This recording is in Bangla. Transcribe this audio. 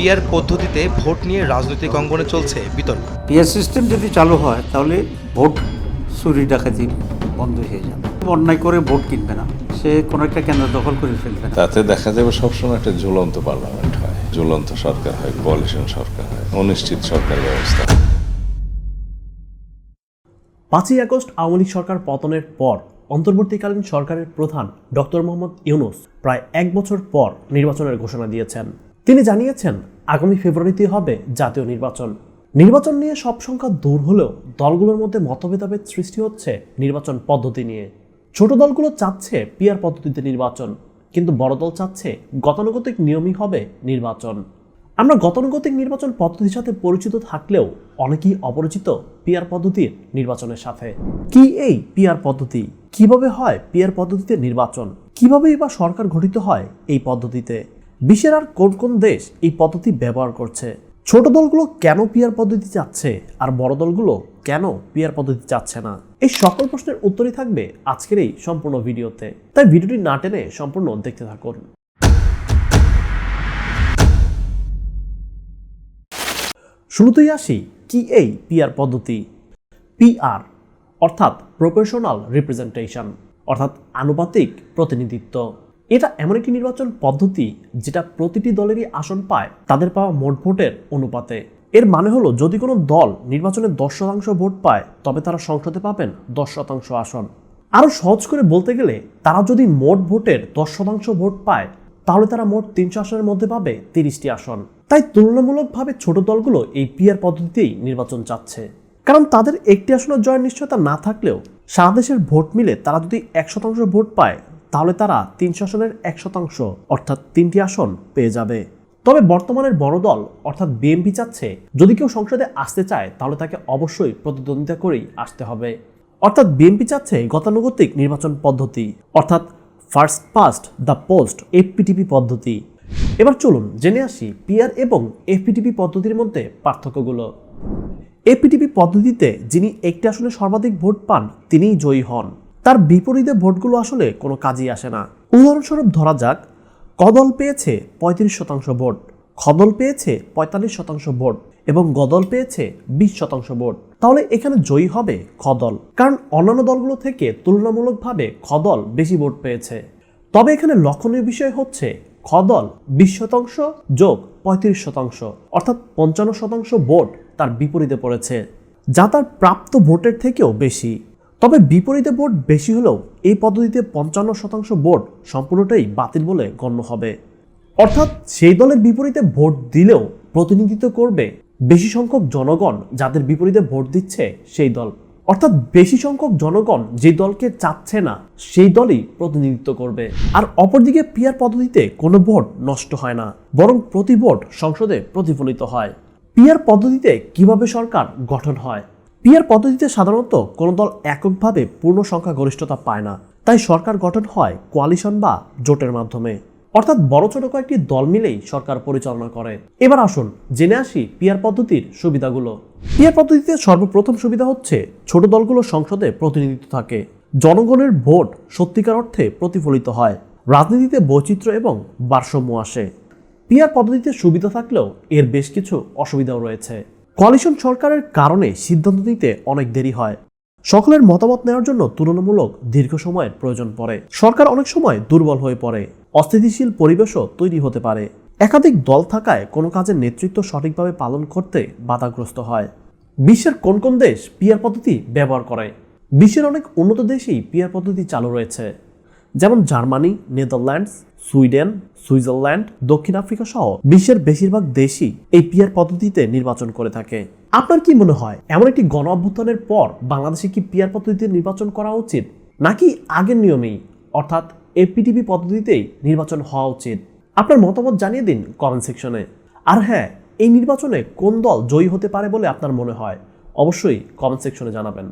পিআর পদ্ধতিতে ভোট নিয়ে রাজনৈতিক অঙ্গনে চলছে বিতর্ক। পিয়ার সিস্টেম যদি চালু হয় তাহলে ভোট চুরি ডাকাতি বন্ধ হয়ে যাবে। অন্যায় করে ভোট কিনবে না। সে কোনো একটা কেন্দ্র দখল করে ফেলবে তাতে দেখা যাবে সবসময় একটা ঝুলন্ত পার্লামেন্ট হয়। ঝুলন্ত সরকার হয় কোয়ালিশন সরকার হয় অনিশ্চিত সরকার ব্যবস্থা। পাঁচই আগস্ট আওয়ামী লীগ সরকার পতনের পর অন্তর্বর্তীকালীন সরকারের প্রধান ডক্টর মোহাম্মদ ইউনুস প্রায় এক বছর পর নির্বাচনের ঘোষণা দিয়েছেন। তিনি জানিয়েছেন, আগামী ফেব্রুয়ারিতে হবে জাতীয় নির্বাচন। নির্বাচন নিয়ে সব সংখ্যা দূর হলেও দলগুলোর মধ্যে মতভেদাভেদ সৃষ্টি হচ্ছে নির্বাচন পদ্ধতি নিয়ে। ছোট দলগুলো চাচ্ছে পিয়ার পদ্ধতিতে নির্বাচন, কিন্তু বড় দল চাচ্ছে গতানুগতিক নিয়মই হবে নির্বাচন। আমরা গতানুগতিক নির্বাচন পদ্ধতির সাথে পরিচিত থাকলেও অনেকেই অপরিচিত পিয়ার পদ্ধতির নির্বাচনের সাথে। কি এই পিয়ার পদ্ধতি? কীভাবে হয় পিয়ার পদ্ধতিতে নির্বাচন? কিভাবেই বা সরকার গঠিত হয় এই পদ্ধতিতে? বিশ্বের আর কোন কোন দেশ এই পদ্ধতি ব্যবহার করছে? ছোট দলগুলো কেন পিয়ার পদ্ধতি চাচ্ছে? আর বড় দলগুলো কেন পিয়ার পদ্ধতি চাচ্ছে না? এই সকল প্রশ্নের উত্তরই থাকবে আজকের এই সম্পূর্ণ ভিডিওতে। তাই ভিডিওটি না টেনে সম্পূর্ণ দেখতে থাকুন। শুরুতেই আসি, কি এই পিআর পদ্ধতি? পিআর, অর্থাৎ প্রফেশনাল রিপ্রেজেন্টেশন, অর্থাৎ আনুপাতিক প্রতিনিধিত্ব। এটা এমন একটি নির্বাচন পদ্ধতি যেটা প্রতিটি দলেরই আসন পায়, তাদের পাওয়া মোট ভোটের অনুপাতে। এর মানে হলো, যদি কোনো দল নির্বাচনে দশ শতাংশ ভোট পায়, তবে তারা সংসদে পাবেন দশ শতাংশ আসন। আরও সহজ করে বলতে গেলে, তারা যদি মোট ভোটের দশ শতাংশ ভোট পায়, তাহলে তারা মোট তিনশো আসনের মধ্যে পাবে তিরিশটি আসন। তাই তুলনামূলকভাবে ছোট দলগুলো এই পিআর পদ্ধতিতেই নির্বাচন চাচ্ছে। কারণ তাদের একটি আসনের জয়ের নিশ্চয়তা না থাকলেও, সারা দেশের ভোট মিলে তারা যদি এক শতাংশ ভোট পায় তাহলে তারা তিনশো আসনের এক শতাংশ, অর্থাৎ তিনটি আসন পেয়ে যাবে। তবে বর্তমানের বড় দল, অর্থাৎ বিএনপি চাচ্ছে, যদি কেউ সংসদে আসতে চায়, তাহলে তাকে অবশ্যই প্রতিদ্বন্দ্বিতা করেই আসতে হবে। অর্থাৎ বিএনপি চাচ্ছে গতানুগতিক নির্বাচন পদ্ধতি, অর্থাৎ first past the post FPTP পদ্ধতি। এবার চলুন জেনে আসি পিআর এবং এফপিটিপি পদ্ধতির মধ্যে পার্থক্যগুলো। এপিটিপি পদ্ধতিতে যিনি একটি আসনে সর্বাধিক ভোট পান, তিনিই জয়ী হন। তার বিপরীতে ভোটগুলো আসলে কোনো কাজই আসে না। উদাহরণস্বরূপ ধরা যাক, কদল পেয়েছে পঁয়ত্রিশ শতাংশ ভোট, খদল পেয়েছে পঁয়তাল্লিশ শতাংশ ভোট এবং গদল পেয়েছে বিশ শতাংশ ভোট। তাহলে এখানে জয়ী হবে খদল, কারণ অন্যান্য দলগুলো থেকে তুলনামূলকভাবে খদল বেশি ভোট পেয়েছে। তবে এখানে লক্ষণীয় বিষয় হচ্ছে, খদল বিশ শতাংশ যোগ পঁয়ত্রিশ শতাংশ, অর্থাৎ পঞ্চান্ন শতাংশ ভোট তার বিপরীতে পড়েছে, যা তার প্রাপ্ত ভোটের থেকেও বেশি। তবে বিপরীতে ভোট বেশি হলেও এই পদ্ধতিতে পঞ্চান্ন শতাংশ ভোট সম্পূর্ণটাই বাতিল বলে গণ্য হবে। অর্থাৎ সেই দলের বিপরীতে ভোট দিলেও প্রতিনিধিত্ব করবে বেশি সংখ্যক জনগণ যাদের বিপরীতে ভোট দিচ্ছে সেই দল। অর্থাৎ বেশি সংখ্যক জনগণ যে দলকে চাচ্ছে না, সেই দলই প্রতিনিধিত্ব করবে। আর অপরদিকে পিয়ার পদ্ধতিতে কোনো ভোট নষ্ট হয় না, বরং প্রতি ভোট সংসদে প্রতিফলিত হয়। পিয়ার পদ্ধতিতে কীভাবে সরকার গঠন হয়? পিয়ার পদ্ধতিতে সাধারণত কোনো দল এককভাবে পূর্ণ সংখ্যা গরিষ্ঠতা পায় না। তাই সরকার গঠন হয় কোয়ালিশন বা জোটের মাধ্যমে। অর্থাৎ বড় ছোট কয়েকটি দল মিলেই সরকার পরিচালনা করে। এবার আসুন জেনে আসি পিয়ার পদ্ধতির সুবিধাগুলো। পিয়ার পদ্ধতিতে সর্বপ্রথম সুবিধা হচ্ছে ছোট দলগুলো সংসদে প্রতিনিধিত্ব থাকে। জনগণের ভোট সত্যিকার অর্থে প্রতিফলিত হয়। রাজনীতিতে বৈচিত্র্য এবং ভারসাম্য আসে। পিয়ার পদ্ধতিতে সুবিধা থাকলেও এর বেশ কিছু অসুবিধাও রয়েছে। কোয়ালিশন সরকারের কারণে সিদ্ধান্ত নিতে অনেক দেরি হয়। সকলের মতামত নেওয়ার জন্য তুলনামূলক দীর্ঘ সময়ের প্রয়োজন পড়ে। সরকার অনেক সময় দুর্বল হয়ে পড়ে। অস্থিতিশীল পরিবেশও তৈরি হতে পারে। একাধিক দল থাকায় কোনো কাজের নেতৃত্ব সঠিকভাবে পালন করতে বাধাগ্রস্ত হয়। বিশ্বের কোন কোন দেশ পিয়ার পদ্ধতি ব্যবহার করে? বিশ্বের অনেক উন্নত দেশেই পিয়ার পদ্ধতি চালু রয়েছে। যেমন জার্মানি, নেদারল্যান্ডস, সুইডেন, সুইজারল্যান্ড, দক্ষিণ আফ্রিকা সহ বিশ্বের বেশিরভাগ দেশই এই পিয়ার পদ্ধতিতে নির্বাচন করে থাকে। আপনার কি মনে হয়, এমন একটি গণ অভ্যুত্থানের পর বাংলাদেশে কি পিয়ার পদ্ধতিতে নির্বাচন করা উচিত? নাকি আগের নিয়মেই, অর্থাৎ এপিটিপি পদ্ধতিতেই নির্বাচন হওয়া উচিত? আপনার মতামত জানিয়ে দিন কমেন্ট সেকশনে আর হ্যাঁ এই নির্বাচনে কোন দল জয়ী হতে পারে বলে আপনার মনে হয়, অবশ্যই কমেন্ট সেকশনে জানাবেন।